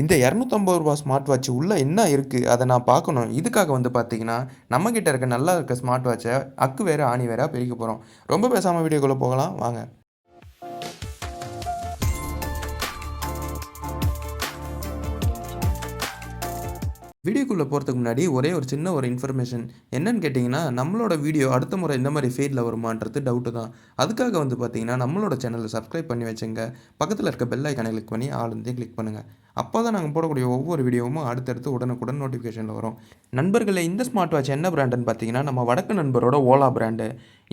இந்த இரநூத்தம்பது ரூபா ஸ்மார்ட் வாட்ச் உள்ளே என்ன இருக்குது அதை நான் பார்க்கணும். இதுக்காக வந்து பார்த்தீங்கன்னா நம்மக்கிட்ட இருக்க நல்லா இருக்க ஸ்மார்ட் வாட்சை அக்கு வேறு ஆணி வேறாக பிரிக்க போகிறோம் ரொம்ப பேசாமல் வீடியோக்குள்ளே போகலாம். வாங்க. வீடியோக்குள்ளே போகிறதுக்கு முன்னாடி ஒரே ஒரு சின்ன ஒரு இன்ஃபர்மேஷன் என்னன்னு கேட்டிங்கன்னா நம்மளோட வீடியோ அடுத்த முறை இந்த மாதிரி ஃபீல்டில் வருமான்றது டவுட்டு தான். அதுக்காக வந்து பார்த்தீங்கன்னா நம்மளோட சேனலை சப்ஸ்கிரைப் பண்ணி வச்சுங்க. பக்கத்தில் இருக்க பெல் ஐக்கானை கிளிக் பண்ணி ஆளுந்தே கிளிக் பண்ணுங்கள் அப்போ தான் நாங்கள் போடக்கூடிய ஒவ்வொரு வீடியோவும் அடுத்தடுத்து உடனுக்குடன் நோட்டிஃபிகேஷனில் வரும். நண்பர்களே இந்த ஸ்மார்ட் வாட்ச் என்ன பிராண்டுன்னு பார்த்தீங்கன்னா நம்ம வடக்கு நண்பரோட ஓலா பிராண்டு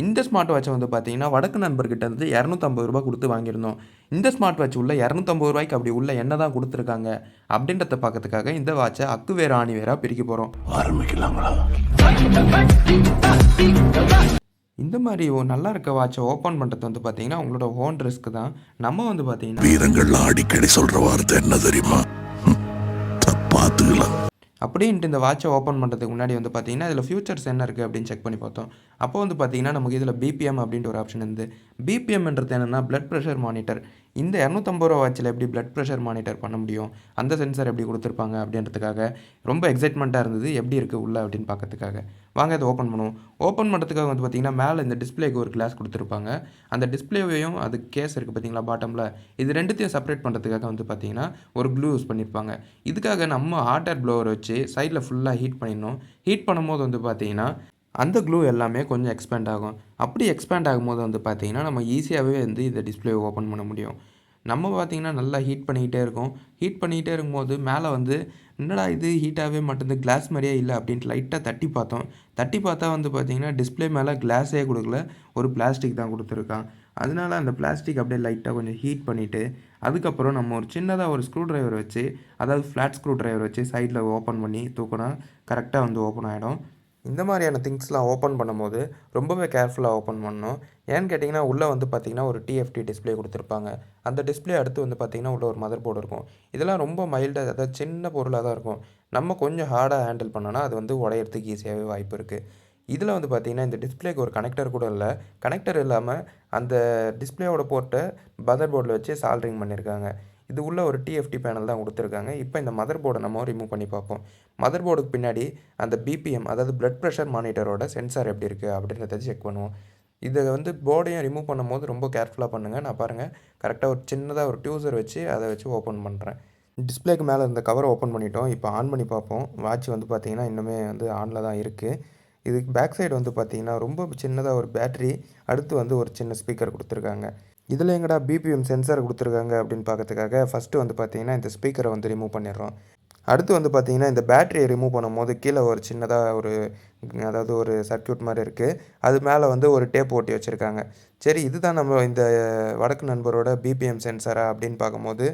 இந்த ஸ்மார்ட் வாட்சை வந்து பார்த்தீங்கன்னா வடக்கு நண்பர்கிட்ட இருந்து இரநூத்தம்பது ரூபா கொடுத்து வாங்கியிருந்தோம். இந்த ஸ்மார்ட் வாட்ச் உள்ள இரநூத்தம்பது ரூபாய்க்கு அப்படி உள்ள என்ன தான் கொடுத்துருக்காங்க அப்படின்றத பார்க்கறதுக்காக இந்த வாட்சை அக்கு வேற ஆணி வேற பிரிக்க போகிறோம் இந்த மாதிரி நல்லா இருக்க வாட்சை ஓப்பன் பண்ணுறது வந்து பார்த்தீங்கன்னா உங்களோட ஓன் ரிஸ்க் தான். நம்ம வந்து பார்த்தீங்கன்னா வீரங்கள்லாம் அடிக்கடி சொல்ற வார்த்தை என்ன தெரியுமா? பார்த்துக்கலாம் அப்படின்ட்டு இந்த வாட்சை ஓப்பன் பண்ணுறதுக்கு முன்னாடி வந்து பார்த்தீங்கன்னா இதில் ஃபியூச்சர்ஸ் என்ன இருக்குது அப்படின்னு செக் பண்ணி பார்த்தோம். அப்போ வந்து பார்த்தீங்கன்னா நமக்கு இதில் பிபிஎம் அப்படின்ட்டு ஒரு ஆப்ஷன் இருந்து பிபிஎம்ன்றது என்னென்னா பிளட் ப்ரெஷர் மானிட்டர் இந்த இரநூத்தம்பது ரூபா வாட்சில் எப்படி பிளட் ப்ரெஷர் மானிட்டர் பண்ண முடியும்? அந்த சென்சார் எப்படி கொடுத்துருப்பாங்க அப்படின்றதுக்காக ரொம்ப எக்ஸைட்மெண்ட்டாக இருந்தது. எப்படி இருக்குது உள்ள அப்படின்னு பார்க்கறதுக்காக. வாங்க இதை ஓப்பன் பண்ணுவோம். ஓப்பன் பண்ணுறதுக்காக வந்து பார்த்தீங்கன்னா மேலே இந்த டிஸ்பிளேக்கு ஒரு கிளாஸ் கொடுத்துருப்பாங்க. அந்த டிஸ்பிளேவையும் அது கேஸ் இருக்குது பார்த்தீங்களா பாட்டமில் இது ரெண்டுத்தையும் செப்பரேட் பண்ணுறதுக்காக வந்து பார்த்தீங்கன்னா ஒரு க்ளூ யூஸ் பண்ணியிருப்பாங்க. இதுக்காக நம்ம ஹாட் ஏர் ப்ளோவர் வச்சு சைடில் ஃபுல்லாக ஹீட் பண்ணிடணும். ஹீட் பண்ணும்போது வந்து பார்த்தீங்கன்னா அந்த க்ளூ எல்லாமே கொஞ்சம் எக்ஸ்பேண்ட் ஆகும். அப்படி எக்ஸ்பேண்ட் ஆகும்போது வந்து பார்த்தீங்கன்னா நம்ம ஈஸியாகவே வந்து இந்த டிஸ்பிளே ஓப்பன் பண்ண முடியும். நம்ம பார்த்தீங்கன்னா நல்லா ஹீட் பண்ணிக்கிட்டே இருக்கோம். ஹீட் பண்ணிக்கிட்டே இருக்கும்போது மேலே வந்து என்னடா இது? ஹீட்டாகவே மாட்டேங்குது கிளாஸ் மாதிரியே இல்லை அப்படின்ட்டு லைட்டாக தட்டி பார்த்தோம். தட்டி பார்த்தா வந்து பார்த்தீங்கன்னா டிஸ்பிளே மேலே கிளாஸே கொடுக்கல. ஒரு பிளாஸ்டிக் தான் கொடுத்துருக்கான். அதனால அந்த பிளாஸ்டிக் அப்படியே லைட்டாக கொஞ்சம் ஹீட் பண்ணிவிட்டு அதுக்கப்புறம் நம்ம ஒரு சின்னதாக ஒரு ஸ்க்ரூ டிரைவர் வச்சு அதாவது ஃப்ளாட் ஸ்க்ரூ டிரைவர் வச்சு சைடில் ஓப்பன் பண்ணி தூக்கினா கரெக்டாக வந்து ஓப்பன் ஆகிடும் இந்த மாதிரியான திங்ஸ்லாம் ஓப்பன் பண்ணும்போது ரொம்பவே கேர்ஃபுல்லாக ஓப்பன் பண்ணணும். ஏன்னு கேட்டிங்கன்னா உள்ளே வந்து பார்த்திங்கன்னா ஒரு டிஎஃப்டி டிஸ்ப்ளே கொடுத்துருப்பாங்க. அந்த டிஸ்ப்ளே அடுத்து வந்து பார்த்திங்கன்னா உள்ள ஒரு மதர் போர்டு இருக்கும். இதெல்லாம் ரொம்ப மைல்டாக அதாவது சின்ன பொருளாக தான் இருக்கும். நம்ம கொஞ்சம் ஹார்டாக ஹேண்டில் பண்ணோன்னா அது வந்து உடையறதுக்கு ஈஸியாகவே வாய்ப்பு இருக்குது இதில் வந்து பார்த்திங்கன்னா இந்த டிஸ்பிளேக்கு ஒரு கனெக்டர் கூட இல்லை. கனெக்டர் இல்லாமல் அந்த டிஸ்பிளேவோட போர்ட்டை மதர் போர்டில் வச்சு சால்ட்ரிங் பண்ணியிருக்காங்க இது உள்ள ஒரு டிஎஃப்டி பேனல் தான் கொடுத்துருக்காங்க. இப்போ இந்த மதர் போர்டை நம்ம ரிமூவ் பண்ணி பார்ப்போம். மதர் போர்டுக்கு பின்னாடி அந்த பிபிஎம் அதாவது பிளட் ப்ரெஷர் மானிட்டரோட சென்சார் எப்படி இருக்குது அப்படின்றத செக் பண்ணுவோம். இதை வந்து போர்டையும் ரிமூவ் பண்ணும்போது ரொம்ப கேர்ஃபுல்லாக பண்ணுங்கள் நான் பாருங்கள் கரெக்டாக ஒரு சின்னதாக ஒரு டியூசர் வச்சு அதை வச்சு ஓப்பன் பண்ணுறேன் டிஸ்ப்ளேக்கு மேலே இந்த கவரை ஓப்பன் பண்ணிட்டோம். இப்போ ஆன் பண்ணி பார்ப்போம். வாட்ச் வந்து பார்த்திங்கன்னா இன்னுமே வந்து ஆனில் தான் இருக்குது இதுக்கு பேக் சைடு வந்து பார்த்திங்கன்னா ரொம்ப சின்னதாக ஒரு பேட்டரி அடுத்து வந்து ஒரு சின்ன ஸ்பீக்கர் கொடுத்துருக்காங்க. இதில் எங்கடா பிபிஎம் சென்சார் கொடுத்துருக்காங்க அப்படின்னு பார்க்கறதுக்காக ஃபஸ்ட்டு வந்து பார்த்திங்கன்னா இந்த ஸ்பீக்கரை வந்து ரிமூவ் பண்ணிடுறோம். அடுத்து வந்து பார்த்திங்கன்னா இந்த பேட்டரியை ரிமூவ் பண்ணும்போது கீழே ஒரு சின்னதாக ஒரு அதாவது ஒரு சர்க்கியூட் மாதிரி இருக்குது அது மேலே வந்து ஒரு டேப் ஓட்டி வச்சுருக்காங்க. சரி இதுதான் நம்ம இந்த வடக்கு நண்பரோட பிபிஎம் சென்சாரா அப்படின்னு பார்க்கும்போது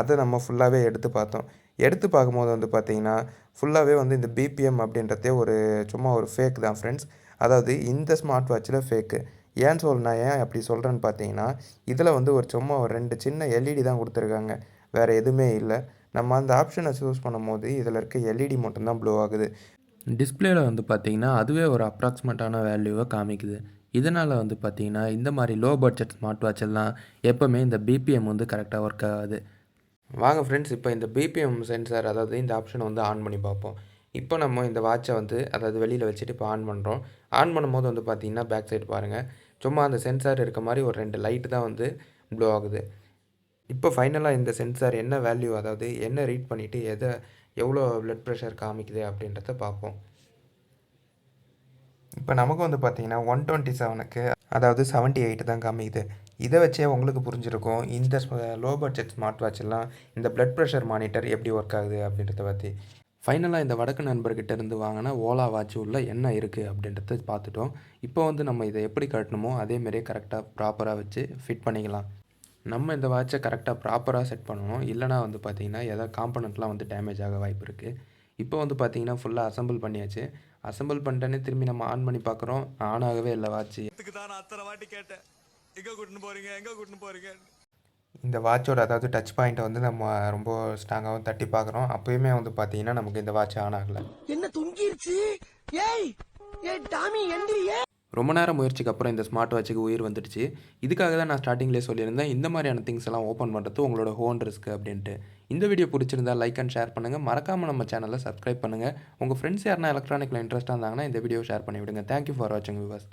அதை நம்ம ஃபுல்லாகவே எடுத்து பார்த்தோம். எடுத்து பார்க்கும்போது வந்து பார்த்திங்கன்னா ஃபுல்லாகவே வந்து இந்த பிபிஎம் அப்படின்றதே ஒரு சும்மா ஒரு ஃபேக் தான் ஃப்ரெண்ட்ஸ் அதாவது இந்த ஸ்மார்ட் வாட்சில் ஃபேக்கு ஏன்னு சொல்ல நான் ஏன் அப்படி சொல்கிறேன்னு பார்த்தீங்கன்னா இதில் வந்து ஒரு சும்மா ஒரு ரெண்டு சின்ன எல்இடி தான் கொடுத்துருக்காங்க. வேறு எதுவுமே இல்லை. நம்ம அந்த ஆப்ஷனை சூஸ் பண்ணும்போது இதில் இருக்க எல்இடி மட்டும்தான் ப்ளோ ஆகுது. டிஸ்பிளேயில் வந்து பார்த்தீங்கன்னா அதுவே ஒரு அப்ராக்சிமேட்டான வேல்யூவை காமிக்குது. இதனால் வந்து பார்த்தீங்கன்னா இந்த மாதிரி லோ பட்ஜெட் ஸ்மார்ட் வாட்ச் எல்லாம் எப்போவுமே இந்த பிபிஎம் வந்து கரெக்டாக ஒர்க் ஆகாது. வாங்க ஃப்ரெண்ட்ஸ் இப்போ இந்த பிபிஎம் சென்சார் அதாவது இந்த ஆப்ஷனை வந்து ஆன் பண்ணி பார்ப்போம். இப்போ நம்ம இந்த வாட்சை வந்து அதாவது வெளியில் வச்சுட்டு இப்போ ஆன் பண்ணுறோம் ஆன் பண்ணும்போது வந்து பார்த்தீங்கன்னா பேக் சைடு பாருங்கள் சும்மா அந்த சென்சார் இருக்க மாதிரி ஒரு ரெண்டு லைட்டு தான் வந்து ப்ளோ ஆகுது. இப்போ ஃபைனலாக இந்த சென்சார் என்ன வேல்யூ அதாவது என்ன ரீட் பண்ணிவிட்டு எதை எவ்வளோ ப்ளட் ப்ரெஷர் காமிக்குது அப்படின்றத பார்ப்போம். இப்போ நமக்கு வந்து பார்த்தீங்கன்னா ஒன் டுவெண்ட்டி செவனுக்கு அதாவது செவன்ட்டி எயிட் தான் காமிக்குது. இதை வச்சே உங்களுக்கு புரிஞ்சிருக்கும் இந்த லோ பட்ஜெட் ஸ்மார்ட் வாட்ச்லாம் இந்த ப்ளட் ப்ரெஷர் மானிட்டர் எப்படி ஒர்க் ஆகுது அப்படின்றத பற்றி ஃபைனலாக இந்த வடக்கு நண்பர்கிட்ட இருந்து வாங்கின ஓலா வாட்ச் உள்ள என்ன இருக்குது அப்படின்றத பார்த்துட்டோம் இப்போ வந்து நம்ம இதை எப்படி கட்டணுமோ அதேமாரியே கரெக்டாக ப்ராப்பராக வச்சு ஃபிட் பண்ணிக்கலாம். நம்ம இந்த வாட்சை கரெக்டாக ப்ராப்பராக செட் பண்ணணும். இல்லைனா வந்து பார்த்திங்கன்னா எதாவது காம்பனண்ட்லாம் வந்து டேமேஜ் ஆக வாய்ப்பு இருக்குது இப்போ வந்து பார்த்திங்கன்னா ஃபுல்லாக அசம்பிள் பண்ணியாச்சு. அசம்பிள் பண்ணிட்டேனே திரும்பி நம்ம ஆன் பண்ணி பார்க்குறோம் ஆன் ஆகவே இல்லை வாட்ச். இதுக்கு தான் அத்தனை வாட்டி கேட்டேன். எங்கே கூட்டின்னு போறீங்க? எங்கே கூட்டின்னு போறீங்க இந்த வாட்சோட அதாவது டச் பாயிண்ட்டை வந்து நம்ம ரொம்ப ஸ்ட்ராங்காகவும் தட்டி பார்க்குறோம். அப்போயுமே வந்து பார்த்தீங்கன்னா நமக்கு இந்த வாட்ச் ஆன் ஆகலை. என்ன தொங்கிருச்சு? ஏய் ஏய் டாமி எந்திரியே. ரொம்ப நேரம் முயற்சிக்கு அப்புறம் இந்த ஸ்மார்ட் வாட்சுக்கு உயிர் வந்துடுச்சு. இதுக்காக தான் நான் ஸ்டார்டிங்லேயே சொல்லியிருந்தேன். இந்த மாதிரியான திங்ஸ் எல்லாம் ஓப்பன் பண்ணுறது உங்களோட ஹோன் ரிஸ்க் அப்படின்ட்டு. இந்த வீடியோ பிடிச்சிருந்தா லைக் அண்ட் ஷேர் பண்ணுங்கள் மறக்காமல் நம்ம சேனலை சப்ஸ்கிரைப் பண்ணுங்கள் உங்கள் ஃப்ரெண்ட்ஸ் யாருனா எலக்ட்ரானிக்கில் இன்ட்ரெஸ்ட்டாக இருந்தாங்கன்னா இந்த வீடியோ ஷேர் பண்ணி விடுங்க தேங்க்யூ ஃபார் வாட்சிங் விவர்ஸ்